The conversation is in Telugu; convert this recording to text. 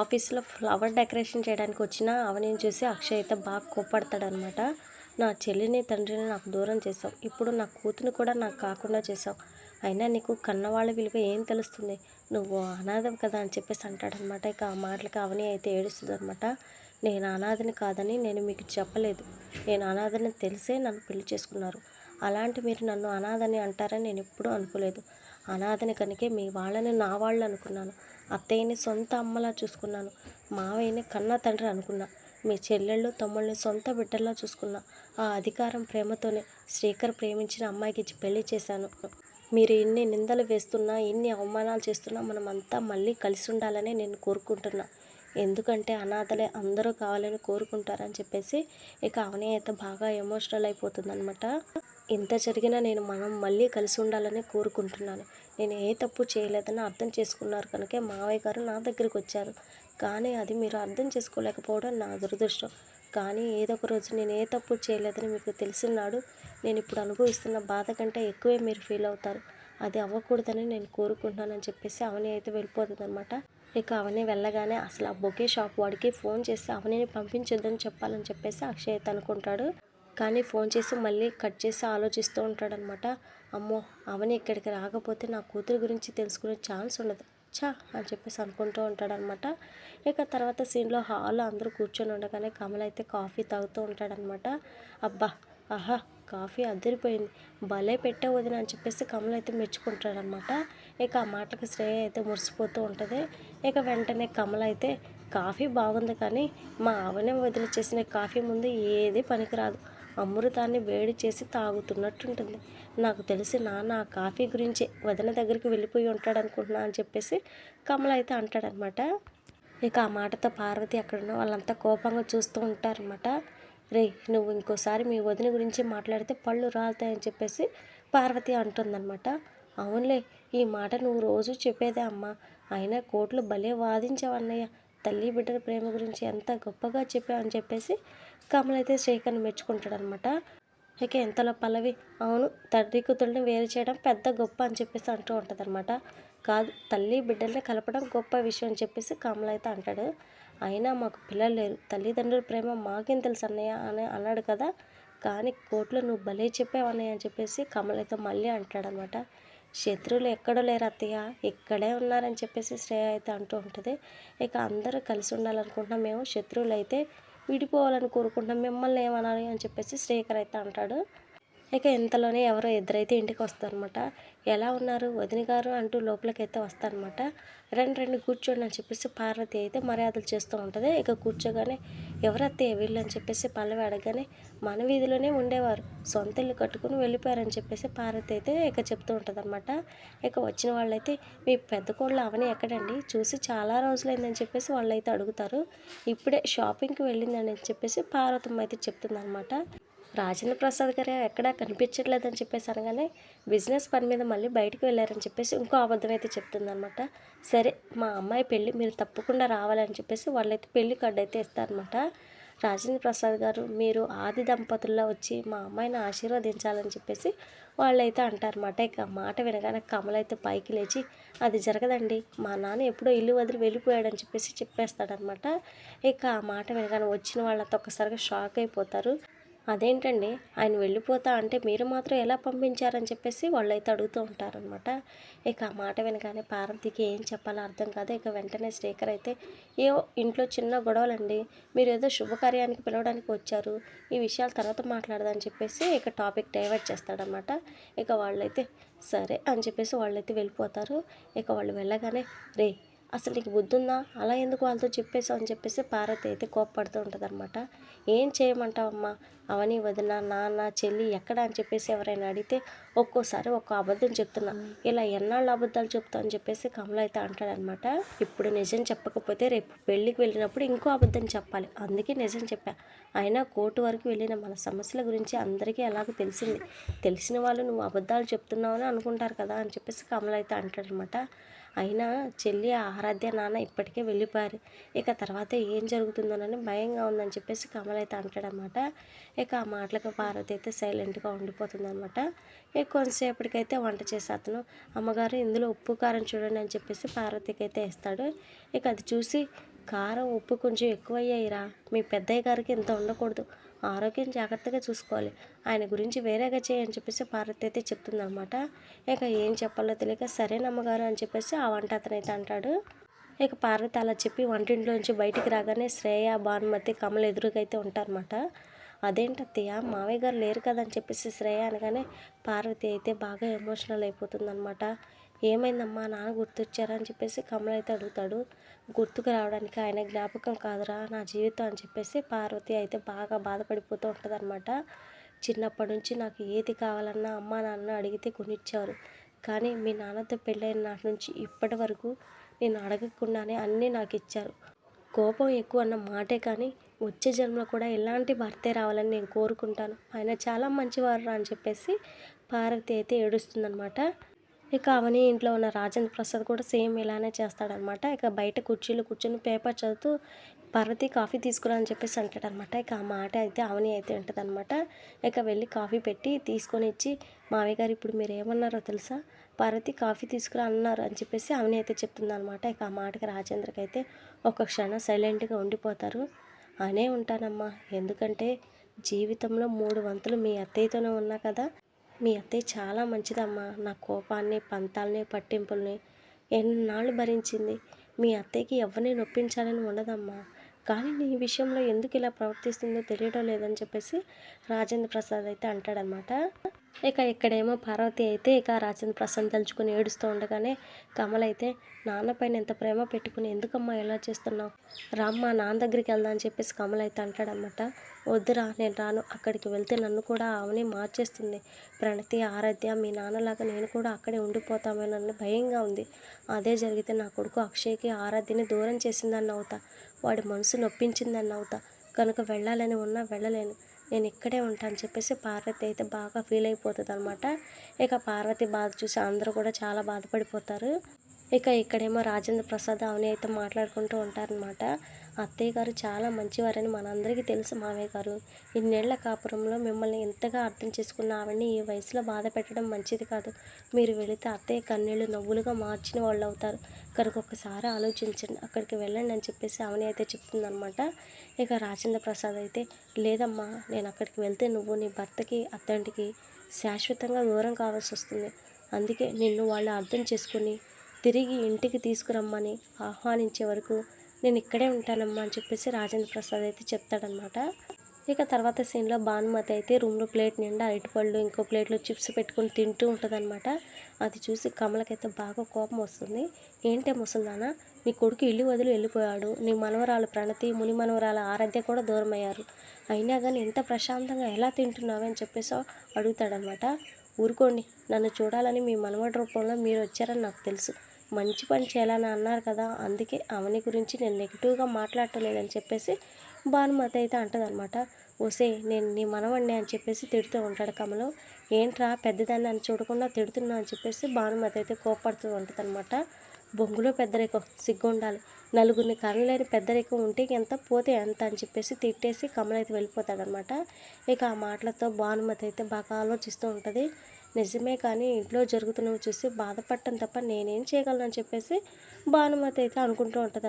ఆఫీస్లో ఫ్లవర్ డెకరేషన్ చేయడానికి వచ్చిన అవనిని చూసి అక్షయ్ అయితే బాగా కోప్పడతాడనమాట. నా చెల్లిని తండ్రిని నాకు దూరం చేసావు ఇప్పుడు నా కూతుని కూడా నాకు కాకుండా చేసావు అయినా నీకు కన్నవాళ్ళ విలువ ఏం తెలుస్తుంది? నువ్వు అనాథం కదా అని చెప్పేసి అంటాడనమాట. ఇక ఆ మాటలకి అవని అయితే ఏడుస్తుంది అనమాట నేను అనాథని కాదని నేను మీకు చెప్పలేదు. నేను అనాథని తెలిసే నన్ను పెళ్ళి చేసుకున్నారు. అలాంటి మీరు నన్ను అనాథని అంటారని నేను ఎప్పుడూ అనుకోలేదు. అనాథని కనుకే మీ వాళ్ళని నా వాళ్ళు అనుకున్నాను. అత్తయ్యని సొంత అమ్మలా చూసుకున్నాను. మావయ్యని కన్న తండ్రి అనుకున్నా. మీ చెల్లెళ్ళు తమ్ముళ్ళని సొంత బిడ్డల్లా చూసుకున్నా. ఆ అధికారం ప్రేమతోనే శ్రీకర్ ప్రేమించిన అమ్మాయికి ఇచ్చి పెళ్ళి చేశాను. మీరు ఇన్ని నిందలు వేస్తున్నా ఇన్ని అవమానాలు చేస్తున్నా మనమంతా మళ్ళీ కలిసి ఉండాలని నేను కోరుకుంటున్నా. ఎందుకంటే అనాథలే అందరూ కావాలని కోరుకుంటారని చెప్పేసి ఇక అవని అయితే బాగా ఎమోషనల్ అయిపోతుందన్నమాట. ఇంత జరిగినా నేను మనం మళ్ళీ కలిసి ఉండాలని కోరుకుంటున్నాను. నేను ఏ తప్పు చేయలేదని అర్థం చేసుకున్నారు కనుక మావయ్య గారు నా దగ్గరికి వచ్చారు. కానీ అది మీరు అర్థం చేసుకోలేకపోవడం నా దురదృష్టం. కానీ ఏదో ఒక రోజు నేను ఏ తప్పు చేయలేదని మీకు తెలిసినాడు నేను ఇప్పుడు అనుభవిస్తున్న బాధ కంటే ఎక్కువే మీరు ఫీల్ అవుతారు. అది అవ్వకూడదని నేను కోరుకుంటున్నానని చెప్పేసి అవని అయితే వెళ్ళిపోతుంది అనమాట ఇక అవని వెళ్ళగానే అసలు ఆ బొకే షాప్ వాడికి ఫోన్ చేసి అవనిని పంపించొద్దని చెప్పాలని చెప్పేసి అక్షయ్ అనుకుంటాడు కానీ ఫోన్ చేసి మళ్ళీ కట్ చేసి ఆలోచిస్తూ ఉంటాడనమాట. అమ్మో అవని ఇక్కడికి రాకపోతే నా కూతురు గురించి తెలుసుకునే ఛాన్స్ ఉండదు. చా అని చెప్పేసి అనుకుంటూ ఉంటాడనమాట. ఇక తర్వాత సీన్లో హాల్లో అందరూ కూర్చొని ఉండగానే కమల్ అయితే కాఫీ తాగుతూ ఉంటాడనమాట. అబ్బా ఆహా కాఫీ అదిరిపోయింది. భలే పెట్టే వదిన అని చెప్పేసి కమల్ అయితే మెచ్చుకుంటాడనమాట ఇక ఆ మాటలకు శ్రేయ అయితే మురిసిపోతూ ఉంటుంది. ఇక వెంటనే కమల అయితే కాఫీ బాగుంది కానీ మా ఆవనే వదిలి చేసిన కాఫీ ముందు ఏది పనికిరాదు. అమృతాన్ని వేడి చేసి తాగుతున్నట్టుంటుంది. నాకు తెలిసి నాన్న ఆ కాఫీ గురించి వదిన దగ్గరికి వెళ్ళిపోయి ఉంటాడు అనుకుంటున్నా అని చెప్పేసి కమల అయితే అంటాడనమాట ఇక ఆ మాటతో పార్వతి అక్కడ వాళ్ళంతా కోపంగా చూస్తూ ఉంటారనమాట రే నువ్వు ఇంకోసారి మీ వదిన గురించి మాట్లాడితే పళ్ళు రాలుతాయని చెప్పేసి పార్వతి అంటుందన్నమాట. అవునులే ఈ మాట నువ్వు రోజు చెప్పేదే అమ్మా. అయినా కోట్లు భలే వాదించావన్నయ్య. తల్లి బిడ్డల ప్రేమ గురించి ఎంత గొప్పగా చెప్పావని చెప్పేసి కమల్ అయితే శ్రీకర్ని మెచ్చుకుంటాడనమాట ఇక ఎంతలో పల్లవి అవును తండ్రి కూతుళ్ళని వేరు చేయడం పెద్ద గొప్ప అని చెప్పేసి అంటూ ఉంటుందన్నమాట. కాదు తల్లి బిడ్డల్ని కలపడం గొప్ప విషయం అని చెప్పేసి కమల్ అయితే అంటాడు. అయినా మాకు పిల్లలు లేరు. తల్లిదండ్రుల ప్రేమ మాకేం తెలుసు అన్నయ్య అని అన్నాడు కదా. కానీ కోర్టులో నువ్వు భలే చెప్పావు అన్నయ్య అని చెప్పేసి కమల్ అయితే మళ్ళీ అంటాడనమాట. శత్రువులు ఎక్కడో లేరు అత్తయ్య. ఇక్కడే ఉన్నారని చెప్పేసి శ్రేయ అయితే అంటూ ఉంటుంది. ఇక అందరూ కలిసి ఉండాలనుకుంటున్నాం మేము. శత్రువులు అయితే విడిపోవాలని కోరుకుంటున్నాం. మిమ్మల్ని ఏమనాలి అని చెప్పేసి శ్రేయకర్ అయితే అంటాడు. ఇక ఇంతలోనే ఎవరో ఇద్దరైతే ఇంటికి వస్తారనమాట ఎలా ఉన్నారు? వదిన గారు అంటూ లోపలికైతే వస్తారనమాట రెండు రెండు కూర్చోండి అని చెప్పేసి పార్వతి అయితే మర్యాదలు చేస్తూ ఉంటుంది. ఇక కూర్చోగానే ఎవరత్తే వీళ్ళు అని చెప్పేసి పల్లవి అడగగానే మన వీధిలోనే ఉండేవారు. సొంత ఇల్లు కట్టుకుని వెళ్ళిపోయారని చెప్పేసి పార్వతి అయితే ఇక చెప్తూ ఉంటుంది ఇక వచ్చిన వాళ్ళైతే మీ పెద్ద కోళ్ళు అవని ఎక్కడండి? చూసి చాలా రోజులైందని చెప్పేసి వాళ్ళు అయితే అడుగుతారు. ఇప్పుడే షాపింగ్కి వెళ్ళిందని చెప్పేసి పార్వతమ్మ అయితే చెప్తుందనమాట రాజేంద్ర ప్రసాద్ గారు ఎక్కడా కనిపించట్లేదని చెప్పేసి అనగానే బిజినెస్ పని మీద మళ్ళీ బయటకు వెళ్ళారని చెప్పేసి ఇంకో అబద్ధం అయితే చెప్తుందనమాట సరే మా అమ్మాయి పెళ్ళి మీరు తప్పకుండా రావాలని చెప్పేసి వాళ్ళైతే పెళ్ళి కార్డు అయితే ఇస్తారనమాట రాజేంద్ర ప్రసాద్ గారు మీరు ఆది దంపతుల్లో వచ్చి మా అమ్మాయిని ఆశీర్వదించాలని చెప్పేసి వాళ్ళైతే అంటారన్నమాట. ఇక మాట వినగానే కమల అయితే పైకి లేచి అది జరగదండి. మా నాన్న ఎప్పుడో ఇల్లు వదిలి వెళ్ళిపోయాడని చెప్పేసి చెప్పేస్తాడనమాట ఇక ఆ మాట వినగానే వచ్చిన వాళ్ళంతా ఒక్కసారిగా షాక్ అయిపోతారు. అదేంటండి? ఆయన వెళ్ళిపోతా అంటే మీరు మాత్రం ఎలా పంపించారని చెప్పేసి వాళ్ళు అయితే అడుగుతూ ఉంటారనమాట ఇక ఆ మాట వినగానే పార్వతికి ఏం చెప్పాలో అర్థం కాదు. ఇక వెంటనే శ్రీకర్ అయితే ఏవో ఇంట్లో చిన్న గొడవలండి. మీరు ఏదో శుభకార్యానికి పిలవడానికి వచ్చారు. ఈ విషయాలు తర్వాత మాట్లాడదని చెప్పేసి ఇక టాపిక్ డైవర్ట్ చేస్తాడనమాట ఇక వాళ్ళైతే సరే అని చెప్పేసి వాళ్ళైతే వెళ్ళిపోతారు. ఇక వాళ్ళు వెళ్ళగానే రే అసలు నీకు బుద్ధి ఉందా అలా ఎందుకు వాళ్ళతో చెప్పేసావు అని చెప్పేసి పార్వతి అయితే కోప్పడుతూ ఉంటుంది అనమాట ఏం చేయమంటావమ్మా? అవని వదిన నాన్న చెల్లి ఎక్కడ అని చెప్పేసి ఎవరైనా అడిగితే ఒక్కోసారి ఒక్క అబద్ధం చెప్తున్నా. ఇలా ఎన్నాళ్ళు అబద్ధాలు చెప్తా అని చెప్పేసి కమల అయితే అంటాడనమాట. ఇప్పుడు నిజం చెప్పకపోతే రేపు పెళ్ళికి వెళ్ళినప్పుడు ఇంకో అబద్ధం చెప్పాలి. అందుకే నిజం చెప్పా. అయినా కోర్టు వరకు వెళ్ళిన మన సమస్యల గురించి అందరికీ ఎలాగో తెలిసింది. తెలిసిన వాళ్ళు నువ్వు అబద్ధాలు చెప్తున్నావు అని అనుకుంటారు కదా అని చెప్పేసి కమల అయితే అంటాడనమాట. అయినా చెల్లి ఆరాధ్య నాన్న ఇప్పటికే వెళ్ళిపోయారు. ఇక తర్వాత ఏం జరుగుతుందోనని భయంగా ఉందని చెప్పేసి కమల అయితే అంటాడనమాట. ఇక ఆ మాటలకు పార్వతి అయితే సైలెంట్గా ఉండిపోతుంది అనమాట ఇక కొంతసేపటికైతే వంట చేసి అతను అమ్మగారు ఇందులో ఉప్పు కారం చూడండి అని చెప్పేసి పార్వతికి అయితే ఇస్తాడు ఇక అది చూసి కారం ఉప్పు కొంచెం ఎక్కువయ్యాయిరా. మీ పెద్దయ్య గారికి ఇంత ఉండకూడదు ఆరోగ్యం జాగ్రత్తగా చూసుకోవాలి. ఆయన గురించి వేరేగా చేయని చెప్పేసి పార్వతి అయితే చెప్తుందనమాట ఇక ఏం చెప్పాలో తెలియక సరేనమ్మగారు అని చెప్పేసి ఆ వంట అతనైతే అంటాడు. ఇక పార్వతి అలా చెప్పి వంటింట్లోంచి బయటికి రాగానే శ్రేయ భానుమతి కమల ఎదురుగా అయితే ఉంటారన్నమాట. అదేంటత్తయ్య? మావయ్య గారు లేరు కదా అని చెప్పేసి శ్రేయ అనగానే పార్వతి అయితే బాగా ఎమోషనల్ అయిపోతుందనమాట ఏమైందమ్మా? నాన్న గుర్తొచ్చారా అని చెప్పేసి కమల అయితే అడుగుతాడు. గుర్తుకు రావడానికి ఆయన జ్ఞాపకం కాదురా నా జీవితం అని చెప్పేసి పార్వతి అయితే బాగా బాధపడిపోతూ ఉంటుందన్నమాట. చిన్నప్పటి నుంచి నాకు ఏది కావాలన్నా అమ్మ నాన్న అడిగితే కొనిచ్చారు. కానీ మీ నాన్నతో పెళ్ళైన నాటి నుంచి ఇప్పటి వరకు నేను అడగకుండానే అన్నీ నాకు ఇచ్చారు. కోపం ఎక్కువ అన్న మాటే కానీ వచ్చే జన్మలో కూడా ఎలాంటి భర్తే రావాలని నేను కోరుకుంటాను. ఆయన చాలా మంచివారు అని చెప్పేసి పార్వతి అయితే ఏడుస్తుందనమాట ఇక అవని ఇంట్లో ఉన్న రాజేంద్ర ప్రసాద్ కూడా సేమ్ ఇలానే చేస్తాడనమాట. ఇక బయట కుర్చీలు కూర్చొని పేపర్ చదువుతూ పార్వతి కాఫీ తీసుకురా అని చెప్పేసి అంటాడనమాట. ఇక ఆ మాట అయితే అవని అయితే ఉంటుందన్నమాట ఇక వెళ్ళి కాఫీ పెట్టి తీసుకొని ఇచ్చి మావయ్య గారు ఇప్పుడు మీరు ఏమన్నారో తెలుసా? పార్వతి కాఫీ తీసుకురా అన్నారు అని చెప్పేసి అవని అయితే చెప్తుందనమాట. ఇక ఆ మాటకి రాజేంద్రకి అయితే ఒక క్షణం సైలెంట్గా ఉండిపోతారు. అనే ఉంటానమ్మా. ఎందుకంటే జీవితంలో మూడు వంతులు మీ అత్తయ్యతోనే ఉన్నా కదా. మీ అత్తయ్య చాలా మంచిదమ్మా. నా కోపాన్ని పంతాలని పట్టింపుల్ని ఎన్నాళ్ళు భరించింది. మీ అత్తయ్యకి ఎవరిని నొప్పించాలని ఉండదమ్మా. కానీ నీ విషయంలో ఎందుకు ఇలా ప్రవర్తిస్తుందో తెలియడం లేదని చెప్పేసి రాజేంద్ర ప్రసాద్ అయితే అంటాడనమాట ఇక ఇక్కడేమో పార్వతి అయితే ఇక రాజేంద్ర ప్రసాద్ తలుచుకుని ఏడుస్తూ ఉండగానే కమల్ అయితే నాన్నపైన ఎంత ప్రేమ పెట్టుకుని ఎందుకమ్మా ఎలా చేస్తున్నావు? రామ్మ నాన్న దగ్గరికి వెళ్దా అని చెప్పేసి కమల్ అయితే అంటాడనమాట వద్దురా నేను రాను. అక్కడికి వెళ్తే నన్ను కూడా అవని మార్చేస్తుంది. ప్రణతి ఆరాధ్య మీ నాన్నలాగా నేను కూడా అక్కడే ఉండిపోతామేనన్న భయంగా ఉంది. అదే జరిగితే నా కొడుకు అక్షయ్కి ఆరాధ్యని దూరం చేసిందని అవుతా వాడి మనసు నొప్పించిందని అవుతా కనుక వెళ్ళాలని ఉన్నా వెళ్ళలేను. నేను ఇక్కడే ఉంటాను చెప్పేసి పార్వతి అయితే బాగా ఫీల్ అయిపోతుంది అనమాట ఇక పార్వతి బాధ చూసి అందరూ కూడా చాలా బాధపడిపోతారు. ఇక ఇక్కడేమో రాజేంద్ర ప్రసాద్ అవని అయితే మాట్లాడుకుంటూ ఉంటారనమాట అత్తయ్య గారు చాలా మంచివారని మనందరికీ తెలుసు మావయ్య గారు. ఇన్నేళ్ళ కాపురంలో మిమ్మల్ని ఎంతగా అర్థం చేసుకున్న ఆవిడని ఈ వయసులో బాధ పెట్టడం మంచిది కాదు. మీరు వెళితే అత్తయ్య కన్నీళ్ళు నవ్వులుగా మార్చిన వాళ్ళు అవుతారు. కనుక ఒకసారి ఆలోచించండి. అక్కడికి వెళ్ళండి అని చెప్పేసి ఆమెని అయితే చెప్తుందనమాట ఇక రాజేంద్ర ప్రసాద్ అయితే లేదమ్మా నేను అక్కడికి వెళ్తే నువ్వు నీ భర్తకి అత్తంటికి శాశ్వతంగా దూరం కావాల్సి వస్తుంది. అందుకే నిన్ను వాళ్ళు అర్థం చేసుకుని తిరిగి ఇంటికి తీసుకురమ్మని ఆహ్వానించే వరకు నేను ఇక్కడే ఉంటానమ్మా అని చెప్పేసి రాజేంద్ర ప్రసాద్ అయితే చెప్తాడనమాట ఇక తర్వాత సీన్లో భానుమతి అయితే రూమ్లో ప్లేట్ నిండా అరటిపళ్ళు ఇంకో ప్లేట్లో చిప్స్ పెట్టుకొని తింటూ ఉంటుందన్నమాట. అది చూసి కమలకైతే బాగా కోపం వస్తుంది. ఏంటే ముసల్దానా నీ కొడుకు ఇల్లు వదిలి వెళ్ళిపోయాడు. నీ మనవరాలు ప్రణతి ముని మనవరాల ఆరాధ్య కూడా దూరం అయ్యారు అయినా కానీ ఎంత ప్రశాంతంగా ఎలా తింటున్నావు అని చెప్పేసి అడుగుతాడనమాట ఊరుకోండి నన్ను చూడాలని మీ మనవడి రూపంలో మీరు వచ్చారని నాకు తెలుసు. మంచి పని చేయాలని అన్నారు కదా అందుకే అవని గురించి నేను నెగిటివ్గా మాట్లాడటలేదని చెప్పేసి భానుమతి అయితే అంటదనమాట ఓసే నేను నీ మనవణ్ణి అని చెప్పేసి తిడుతూ ఉంటాడు కమలు. ఏంట్రా పెద్దదాన్ని అని చూడకుండా తిడుతున్నా అని చెప్పేసి భానుమతి అయితే కోపడుతూ ఉంటుంది అనమాట బొంగులో పెద్దరికం సిగ్గు ఉండాలి నలుగురిని కనలేని పెద్దరికం ఉంటే ఎంత పోతే ఎంత అని చెప్పేసి తిట్టేసి కమలైతే వెళ్ళిపోతాడనమాట ఇక ఆ మాటలతో భానుమతి అయితే బాగా ఆలోచిస్తూ ఉంటుంది. నిజమే కానీ ఇంట్లో జరుగుతున్నవి చూసి బాధపడటం తప్ప నేనేం చేయగలను అని చెప్పేసి భానుమతి అయితే అనుకుంటూ ఉంటుంది